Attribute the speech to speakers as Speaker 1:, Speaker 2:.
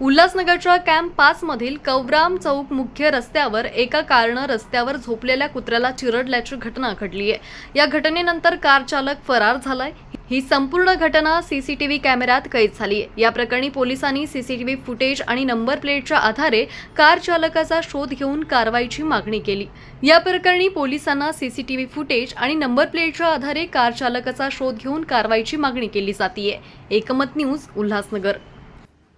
Speaker 1: उल्हासनगरच्या कॅम्प पाचमधील कवराम चौक मुख्य रस्त्यावर एका कारनं रस्त्यावर झोपलेल्या कुत्र्याला चिरडल्याची घटना घडली आहे. या घटनेनंतर कार चालक फरार झालाय. ही संपूर्ण घटना सीसीटीव्ही कॅमेऱ्यात कैद झाली आहे. या प्रकरणी पोलिसांनी सीसीटीव्ही फुटेज आणि नंबर प्लेटच्या आधारे कार चालकाचा शोध घेऊन कारवाईची मागणी केली. या प्रकरणी पोलिसांना सीसीटीव्ही फुटेज आणि नंबर प्लेटच्या आधारे कार चालकाचा शोध घेऊन कारवाईची मागणी केली जातीये. एकमत न्यूज उल्हासनगर.